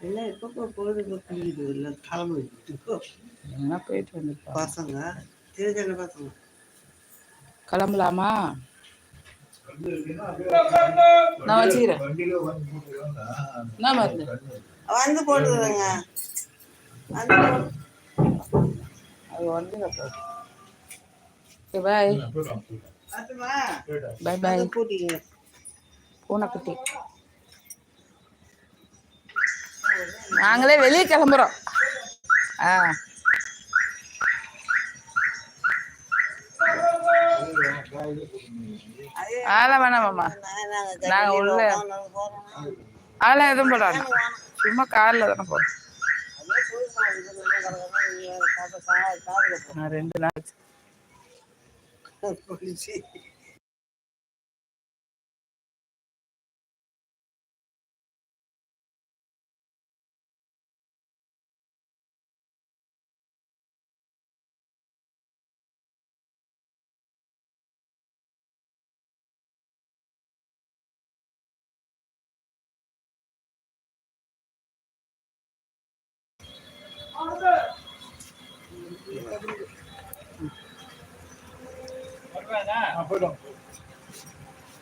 எல்லாம் எப்பப்போ பொழுதுபோக்கு இருக்குது இல்லை கிளம்பு எங்கன்னா போயிட்டு வந்துருப்பா. பசங்க தெரிஞ்ச பசங்க. கிளம்பலாமா? நான் வச்சுக்கிறேன். என்ன மருந்து வந்து போட்டுருங்க அது வந்து பாய் பாய் பாய் பூனைக்குட்டி நாங்களே வெளியே கிளம்புறோம். ஆ. அதெல்லாம் வேணாமாம்மா நாங்கள் உள்ள அதெல்லாம் எதுவும் போடாது சும்மா காரில் தானே போகிறோம் ரெண்டு நாள்.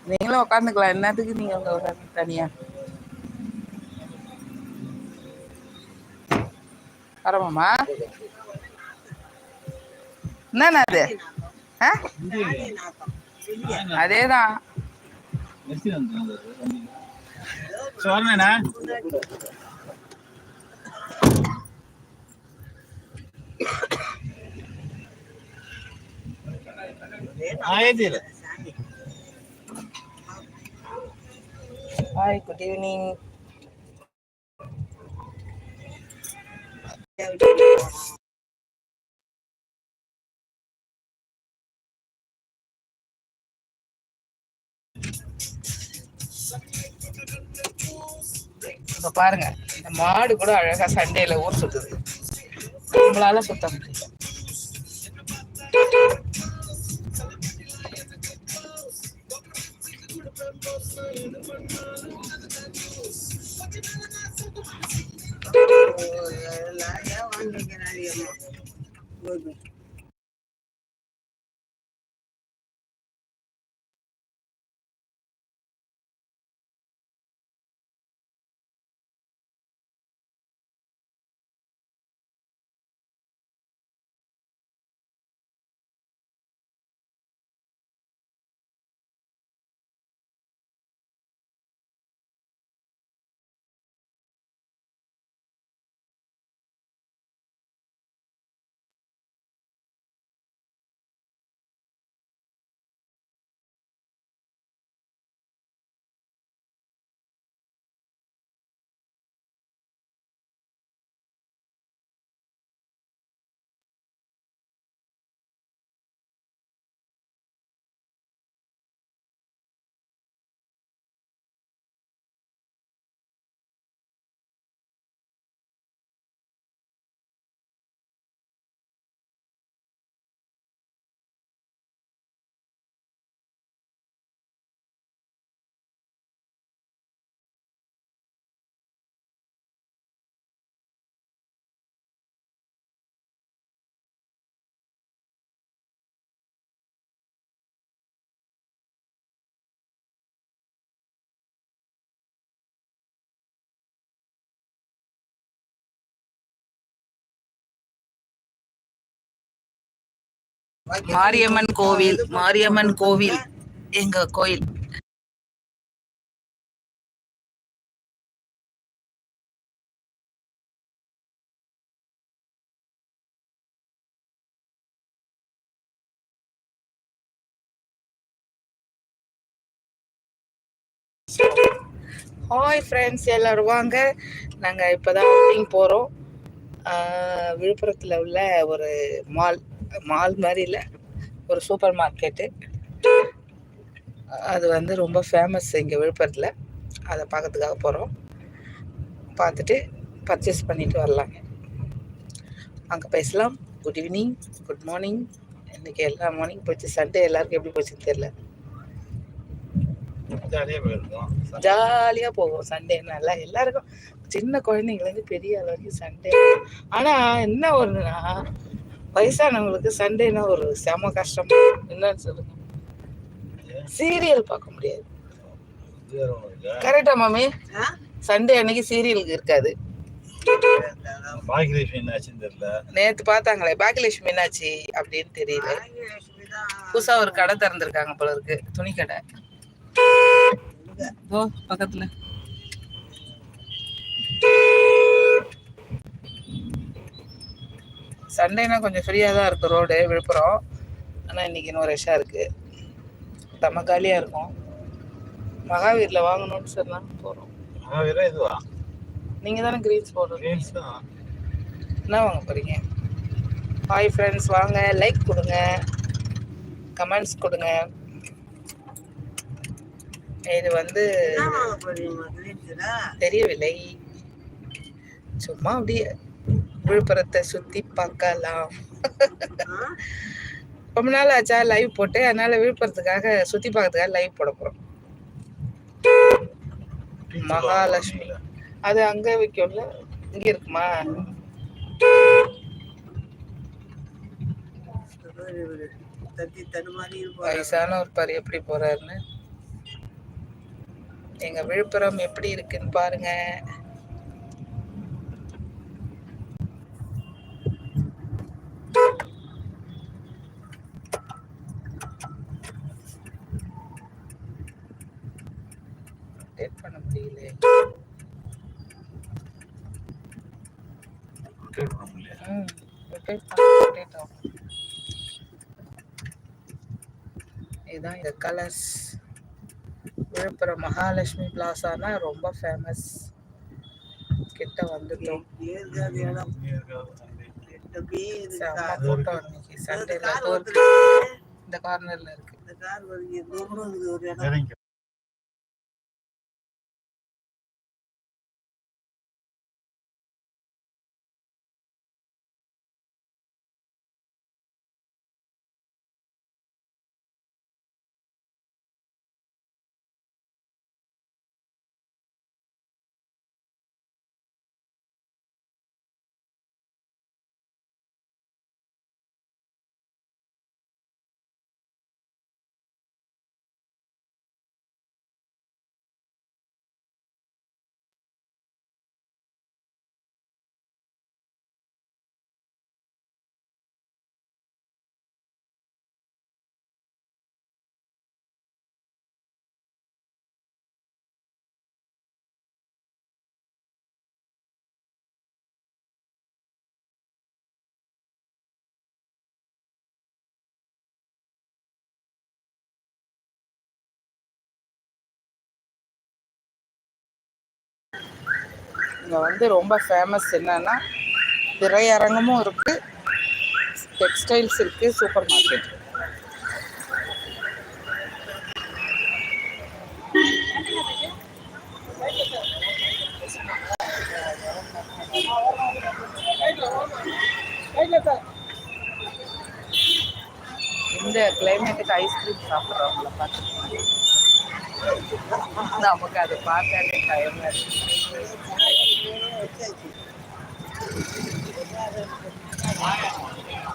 நீங்களும் உட்காந்துக்கலாம் என்னத்துக்கு நீங்க உங்க உட்காந்து தனியா? வரமாமா? என்னண்ணா அது? அதேதான். ஆயிரத்தி ஹாய் குட் ஈவினிங் இப்ப பாருங்க இந்த மாடு கூட அழகா சண்டேல ஊர் சுத்துது நம்மளால சுத்தம் முடியல மாரியம்மன் கோவில் மாரியம்மன் கோவில் எங்க கோயில். ஹாய் ஃப்ரெண்ட்ஸ் எல்லாரும் வாங்க. நாங்கள் இப்போ தான் அவுட்டிங் போகிறோம் விழுப்புரத்தில் உள்ள ஒரு மால் மால் மாதிரி இல்லை. ஒரு சூப்பர் மார்க்கெட்டு. அது வந்து ரொம்ப ஃபேமஸ் இங்கே விழுப்புரத்தில். அதை பார்க்கறதுக்காக போகிறோம் பார்த்துட்டு பர்ச்சேஸ் பண்ணிட்டு வரலாம் அங்கே பேசலாம். குட் ஈவினிங் குட் மார்னிங் இன்றைக்கி எல்லா மார்னிங் போச்சு. சண்டே எல்லாருக்கும் எப்படி போச்சுன்னு தெரில ஜாலியாக ஜாலியாக போகும் சண்டேனால எல்லாருக்கும் சின்ன குழந்தைங்கலேருந்து பெரிய ஆள் வரைக்கும் சண்டே ஆனால் என்ன ஒன்றுனா வயசானவங்களுக்கு சண்டேனா ஒரு செம கஷ்டம். என்னன்னு சொல்லுங்க. சீரியல் பார்க்க முடியாது. கரெக்டா மாமி? ஆ? சண்டே அன்னைக்கு சீரியலுக்கு இருக்காது. நேத்து பார்த்தாங்களே பாக்கியலட்சுமி என்னாச்சு அப்படின்னு தெரியல. புதுசா ஒரு கடை திறந்திருக்காங்க போல இருக்கு துணி கடை ஓ பக்கத்துல. சண்டேனா கொஞ்சம் ஃப்ரீயாக தான் இருக்கு ரோடு விழுப்புரம். ஆனால் இன்னைக்கு இன்னும் ரஷ்ஷாக இருக்கு. செம்ம காலியாக இருக்கும். மகாவீரில் வாங்கணும்னு சொன்னா போகிறோம் மகாவீரா இதுவா? நீங்கள் தானே கிரீன்ஸ் போடுறீங்க தான். என்ன வாங்க போகிறீங்க ஹாய் ஃப்ரெண்ட்ஸ் வாங்க. லைக் கொடுங்க. கமெண்ட்ஸ் கொடுங்க. இது வந்து தெரியவில்லை. சும்மா அப்படியே விழுப்புரத்தை சுற்றி பார்க்கலாம். ரொம்ப நாள் ஆச்சா லைவ் போட்டு அதனால விழுப்புரத்துக்காக சுற்றி பார்க்கறதுக்காக லைவ் போட போகிறோம் மகாலட்சுமி. அது அங்கே விற்கும்ல இங்கே இருக்குமா? தத்தி தடுமாறி இருப்பாரு வயசான ஒரு பாரு எப்படி போறாருன்னு. எங்க விழுப்புரம் எப்படி இருக்குன்னு பாருங்க Update பண்ண முடியல Update பண்ண முடியல. பண்ண ஆகும். இதுதான் இந்த கலர்ஸ் விழுப்புரம் மகாலட்சுமி பிளாசானா ரொம்ப ஃபேமஸ் கிட்ட வந்துட்டோம் கூட்டம் இன்னைக்கு இந்த சண்டேல. இந்த கார்னர்ல இருக்கு இங்க வந்து ரொம்ப ஃபேமஸ் என்னன்னா திரையரங்கமும் இருக்கு டெக்ஸ்டைல்ஸ் இருக்கு சூப்பர் மார்க்கெட் இந்த கிளைமேட்டுக்கு ஐஸ்கிரீம் சாப்பிட்றவங்கள பார்த்து நமக்கு அதை பார்த்தாலே பயமா இருக்கு. Thank you.